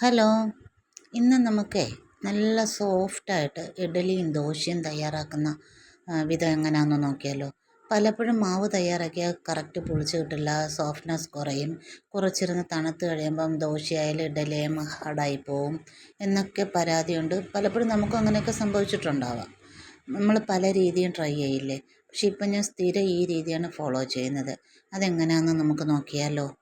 Hello ഇന്ന് നമുക്ക് നല്ല സോഫ്റ്റായിട്ട് ഇഡലിയും ദോശയും തയ്യാറാക്കുന്ന വിധം എങ്ങനെയാണെന്ന് നോക്കിയാലോ. പലപ്പോഴും മാവ് തയ്യാറാക്കിയാൽ കറക്റ്റ് പൊളിച്ച് കിട്ടില്ല സോഫ്റ്റ്നെസ് കുറയും. കുറച്ചിരുന്ന് തണുത്ത് കഴിയുമ്പം ദോശയായാലും ഇഡലിയും ഹാർഡായി പോവും എന്നൊക്കെ പരാതിയുണ്ട്. പലപ്പോഴും നമുക്കും അങ്ങനെയൊക്കെ സംഭവിച്ചിട്ടുണ്ടാവാം. നമ്മൾ പല രീതിയും ട്രൈ ചെയ്യില്ലേ? പക്ഷേ ഇപ്പം ഞാൻ സ്ഥിരം ഈ രീതിയാണ് ഫോളോ ചെയ്യുന്നത്. അതെങ്ങനെയാണെന്ന് നമുക്ക് നോക്കിയാലോ.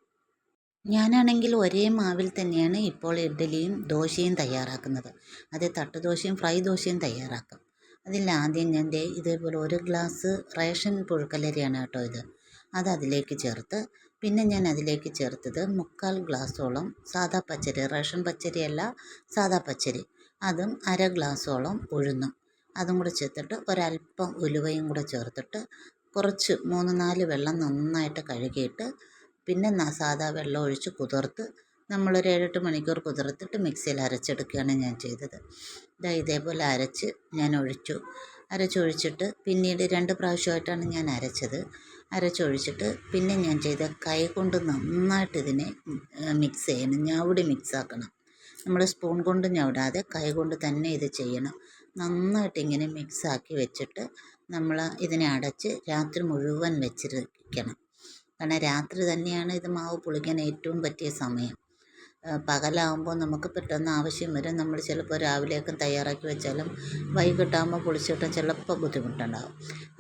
ഞാനാണെങ്കിൽ ഒരേ മാവിൽ തന്നെയാണ് ഇപ്പോൾ ഇഡ്ഡലിയും ദോശയും തയ്യാറാക്കുന്നത്. അതേ തട്ടുദോശയും ഫ്രൈ ദോശയും തയ്യാറാക്കും. അതിൽ ആദ്യം ഞാൻ ദേ ഇതേപോലെ ഒരു ഗ്ലാസ് റേഷൻ പുഴുക്കലരിയാണ് കേട്ടോ ഇത്. അത് അതിലേക്ക് ചേർത്ത് പിന്നെ ഞാൻ അതിലേക്ക് ചേർത്തത് മുക്കാൽ ഗ്ലാസ്സോളം സാദാ പച്ചരി റേഷൻ പച്ചരിയല്ല സാദാ പച്ചരി. അതും അര ഗ്ലാസ്സോളം ഉഴുന്നും. അതും കൂടെ ചേർത്തിട്ട് ഒരല്പം ഉലുവയും കൂടെ ചേർത്തിട്ട് കുറച്ച് മൂന്ന് നാല് വെള്ളം നന്നായിട്ട് കഴുകിയിട്ട് പിന്നെ സാധാ വെള്ളം ഒഴിച്ച് കുതിർത്ത് നമ്മളൊരു ഏഴെട്ട് മണിക്കൂർ കുതിർത്തിട്ട് മിക്സിയിൽ അരച്ചെടുക്കുകയാണ് ഞാൻ ചെയ്തത്. ഇതാ ഇതേപോലെ അരച്ച് ഞാൻ ഒഴിച്ചു. അരച്ചൊഴിച്ചിട്ട് പിന്നീട് രണ്ട് പ്രാവശ്യമായിട്ടാണ് ഞാൻ അരച്ചത്. അരച്ചൊഴിച്ചിട്ട് പിന്നെ ഞാൻ ചെയ്ത കൈ കൊണ്ട് നന്നായിട്ട് ഇതിനെ മിക്സ് ചെയ്യണം. ഞവടി മിക്സാക്കണം നമ്മൾ സ്പൂൺ കൊണ്ട് ഞവിടാതെ കൈ കൊണ്ട് തന്നെ ഇത് ചെയ്യണം. നന്നായിട്ട് ഇങ്ങനെ മിക്സാക്കി വെച്ചിട്ട് നമ്മൾ ഇതിനെ അടച്ച് രാത്രി മുഴുവൻ വെച്ചിരിക്കണം. കാരണം രാത്രി തന്നെയാണ് ഇത് മാവ് പുളിക്കാൻ ഏറ്റവും പറ്റിയ സമയം. പകലാകുമ്പോൾ നമുക്ക് പെട്ടെന്ന് ആവശ്യം വരും. നമ്മൾ ചിലപ്പോൾ രാവിലെയൊക്കെ തയ്യാറാക്കി വെച്ചാലും വൈകിട്ടാകുമ്പോൾ പൊളിച്ചിട്ട് ചിലപ്പോൾ ബുദ്ധിമുട്ടുണ്ടാകും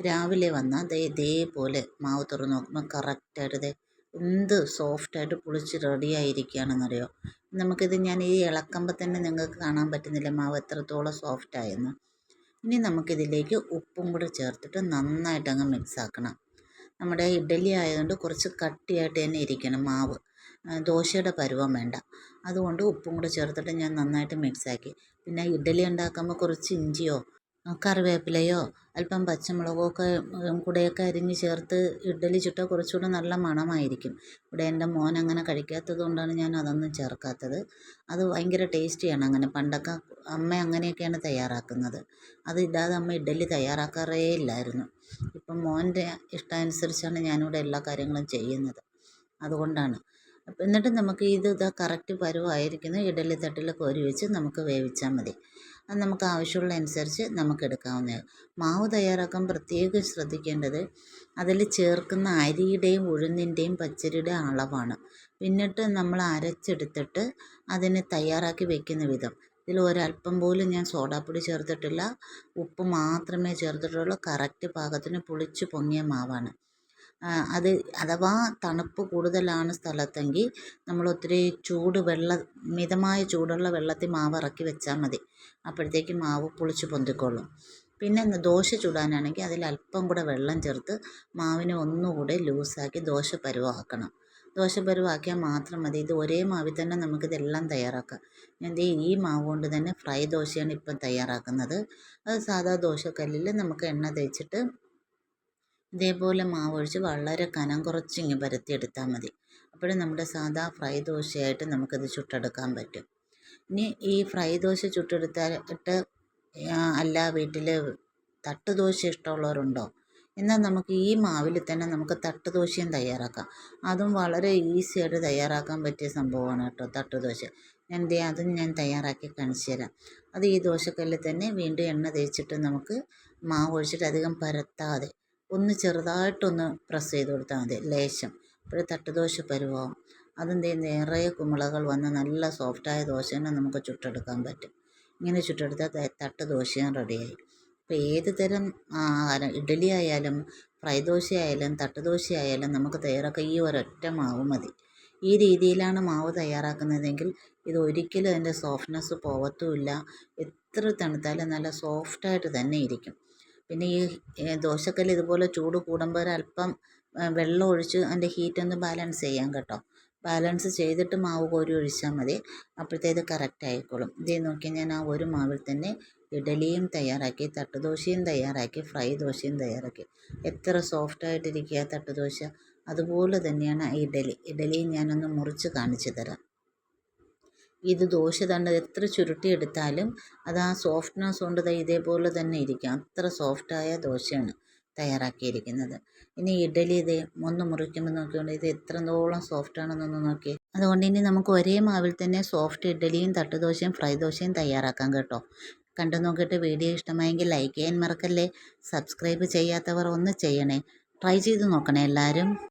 രാവിലെ വന്നാൽ ദേ ഇതേപോലെ മാവ് തുറന്ന് നോക്കുമ്പോൾ കറക്റ്റായിട്ട് ദേ എന്ത് സോഫ്റ്റായിട്ട് പൊളിച്ച് റെഡി ആയിരിക്കുകയാണെന്നറിയോ? നമുക്കിത് ഞാൻ ഈ ഇളക്കുമ്പോൾ തന്നെ നിങ്ങൾക്ക് കാണാൻ പറ്റുന്നില്ല മാവ് എത്രത്തോളം സോഫ്റ്റായെന്ന് ഇനി നമുക്കിതിലേക്ക് ഉപ്പും കൂടെ ചേർത്തിട്ട് നന്നായിട്ടങ്ങ് മിക്സ് ആക്കണം. നമ്മുടെ ഇഡ്ഡലി ആയതുകൊണ്ട് കുറച്ച് കട്ടിയായിട്ട് തന്നെ ഇരിക്കണം മാവ്. ദോശയുടെ പരുവം വേണ്ട. അതുകൊണ്ട് ഉപ്പും കൂടെ ചേർത്തിട്ട് ഞാൻ നന്നായിട്ട് മിക്സാക്കി പിന്നെ ഇഡ്ഡലി ഉണ്ടാക്കുമ്പോൾ കുറച്ച് ഇഞ്ചിയോ കറിവേപ്പിലയോ അല്പം പച്ചമുളകോ ഒക്കെ കൂടെയൊക്കെ അരിഞ്ഞ് ചേർത്ത് ഇഡ്ഡലി ചുട്ടാൽ കുറച്ചുകൂടെ നല്ല മണമായിരിക്കും. ഇവിടെ എന്റെ മോൻ അങ്ങനെ കഴിക്കാത്തത് കൊണ്ടാണ് ഞാൻ അതൊന്നും ചേർക്കാത്തത്. അത് ഭയങ്കര ടേസ്റ്റിയാണ് അങ്ങനെ. പണ്ടൊക്കെ അമ്മ അങ്ങനെയൊക്കെയാണ് തയ്യാറാക്കുന്നത്. അത് ഇല്ലാതെ അമ്മ ഇഡ്ഡലി തയ്യാറാക്കാറേ ഇല്ലായിരുന്നു. ഇപ്പം മോന്റെ ഇഷ്ടാനുസരിച്ചാണ് ഞാനിവിടെ എല്ലാ കാര്യങ്ങളും ചെയ്യുന്നത്. അതുകൊണ്ടാണ്. അപ്പം എന്നിട്ട് നമുക്ക് ഇത് ഇതാ കറക്റ്റ് പരുവായിരിക്കുന്നു. ഇഡലി തട്ടിൽ കോരി വെച്ച് നമുക്ക് വേവിച്ചാൽ മതി. അത് നമുക്ക് ആവശ്യമുള്ള അനുസരിച്ച് നമുക്ക് എടുക്കാവുന്നതാണ് മാവ് തയ്യാറാക്കാൻ പ്രത്യേകം ശ്രദ്ധിക്കേണ്ടത് അതിൽ ചേർക്കുന്ന അരിയുടെയും ഉഴുന്നിന്റെയും പച്ചരിയുടെയും അളവാണ്. പിന്നിട്ട് നമ്മൾ അരച്ചെടുത്തിട്ട് അതിനെ തയ്യാറാക്കി വെക്കുന്ന വിധം. ഇതിൽ ഒരല്പം പോലും ഞാൻ സോഡാപ്പൊടി ചേർത്തിട്ടില്ല. ഉപ്പ് മാത്രമേ ചേർത്തിട്ടുള്ളൂ. കറക്റ്റ് പാകത്തിന് പുളിച്ച് പൊങ്ങിയ മാവാണ്. അത് അഥവാ തണുപ്പ് കൂടുതലാണ് സ്ഥലത്തെങ്കിൽ നമ്മൾ ഒത്തിരി ചൂട് വെള്ളം മിതമായ ചൂടുള്ള വെള്ളത്തിൽ മാവ് ഇറക്കി വെച്ചാൽ മതി. അപ്പോഴത്തേക്ക് മാവ് പുളിച്ച് പൊന്തിക്കോളും പിന്നെ ദോശ ചുടാനാണെങ്കിൽ അതിൽ അല്പം കൂടെ വെള്ളം ചേർത്ത് മാവിനെ ഒന്നുകൂടെ ലൂസാക്കി ദോശ പരുവമാക്കണം ദോശപ്പരുവാക്കിയാൽ മാത്രം മതി. ഇത് ഒരേ മാവിൽ തന്നെ നമുക്കിതെല്ലാം തയ്യാറാക്കാം. ഞാൻ ദേ ഈ മാവ് കൊണ്ട് തന്നെ ഫ്രൈ ദോശയാണ് ഇപ്പം തയ്യാറാക്കുന്നത്. അത് സാധാ ദോശക്കല്ലിൽ നമുക്ക് എണ്ണ തേച്ചിട്ട് ഇതേപോലെ മാവ് ഒഴിച്ച് വളരെ കനം കുറച്ച് ഇങ്ങനെ പരത്തിയെടുത്താൽ മതി. അപ്പോഴും നമ്മുടെ സാധാ ഫ്രൈ ദോശയായിട്ട് നമുക്കത് ചുട്ടെടുക്കാൻ പറ്റും. ഇനി ഈ ഫ്രൈ ദോശ ചുട്ടെടുത്തിട്ട് അല്ല വീട്ടിൽ തട്ടുദോശ ഇഷ്ടമുള്ളവരുണ്ടോ? എന്നാൽ നമുക്ക് ഈ മാവിൽ തന്നെ നമുക്ക് തട്ട് ദോശയും തയ്യാറാക്കാം. അതും വളരെ ഈസിയായിട്ട് തയ്യാറാക്കാൻ പറ്റിയ സംഭവമാണ് കേട്ടോ തട്ട് ദോശ. ഞാൻ ദേ അതും ഞാൻ തയ്യാറാക്കി കാണിച്ചു തരാം. അത് ഈ ദോശക്കല്ലിൽ തന്നെ വീണ്ടും എണ്ണ തേച്ചിട്ട് നമുക്ക് മാവ് ഒഴിച്ചിട്ട് അധികം പരത്താതെ ഒന്ന് ചെറുതായിട്ടൊന്ന് പ്രസ് ചെയ്ത് കൊടുത്താൽ മതി. ലേശം. അപ്പോൾ തട്ട് ദോശ പരുവാകും അതും ദേ നിറയെ കുമിളകൾ വന്ന് നല്ല സോഫ്റ്റായ ദോശ തന്നെ നമുക്ക് ചുട്ടെടുക്കാൻ പറ്റും. ഇങ്ങനെ ചുട്ടെടുത്താൽ തട്ട് ദോശയും റെഡിയായി. ഇപ്പോൾ ഏത് തരം ആഹാരം? ഇഡ്ഡലി ആയാലും ഫ്രൈ ദോശ ആയാലും തട്ടുദോശ ആയാലും നമുക്ക് തയ്യാറാക്കാൻ ഈ ഒരൊറ്റ മാവ് മതി. ഈ രീതിയിലാണ് മാവ് തയ്യാറാക്കുന്നതെങ്കിൽ ഇത് ഒരിക്കലും അതിന്റെ സോഫ്റ്റ്നെസ് പോകത്തുമില്ല എത്ര തണുത്താലും നല്ല സോഫ്റ്റായിട്ട് തന്നെ ഇരിക്കും. പിന്നെ ഈ ദോശക്കല്ല് ഇതുപോലെ ചൂട് കൂടുമ്പോൾ അല്പം വെള്ളം ഒഴിച്ച് അതിന്റെ ഹീറ്റ് ഒന്ന് ബാലൻസ് ചെയ്യാം കേട്ടോ. ബാലൻസ് ചെയ്തിട്ട് മാവ് കോരി ഒഴിച്ചാൽ മതി. അപ്പോഴത്തേത് കറക്റ്റ് ആയിക്കോളും. ഇതേ നോക്കി ഞാൻ ആ ഒരു മാവിൽ തന്നെ ഇഡലിയും തയ്യാറാക്കി തട്ടുദോശയും തയ്യാറാക്കി ഫ്രൈ ദോശയും തയ്യാറാക്കി. എത്ര സോഫ്റ്റായിട്ടിരിക്കുക തട്ടുദോശ. അതുപോലെ തന്നെയാണ് ഇഡലി. ഇഡലിയും ഞാനൊന്ന് മുറിച്ച് കാണിച്ചു തരാം. ഇത് ദോശ തന്നെ എത്ര ചുരുട്ടിയെടുത്താലും അത് ആ സോഫ്റ്റ്നെസ് കൊണ്ട് ഇതേപോലെ തന്നെ ഇരിക്കും. അത്ര സോഫ്റ്റായ ദോശയാണ് തയ്യാറാക്കിയിരിക്കുന്നത്. ഇനി ഇഡലി ഇത് ഒന്ന് മുറിക്കുമ്പോൾ നോക്കിക്കൊണ്ട് ഇത് എത്രത്തോളം സോഫ്റ്റ് ആണെന്നൊന്ന് നോക്കി അതുകൊണ്ട് ഇനി നമുക്ക് ഒരേ മാവിൽ തന്നെ സോഫ്റ്റ് ഇഡലിയും തട്ടുദോശയും ഫ്രൈ ദോശയും തയ്യാറാക്കാം കേട്ടോ. കണ്ടു നോക്കിയിട്ട് വീഡിയോ ഇഷ്ടമായെങ്കിൽ ലൈക്ക് ചെയ്യാൻ മറക്കല്ലേ? സബ്സ്ക്രൈബ് ചെയ്യാത്തവർ ഒന്ന് ചെയ്യണേ. ട്രൈ ചെയ്ത് നോക്കണേ എല്ലാവരും.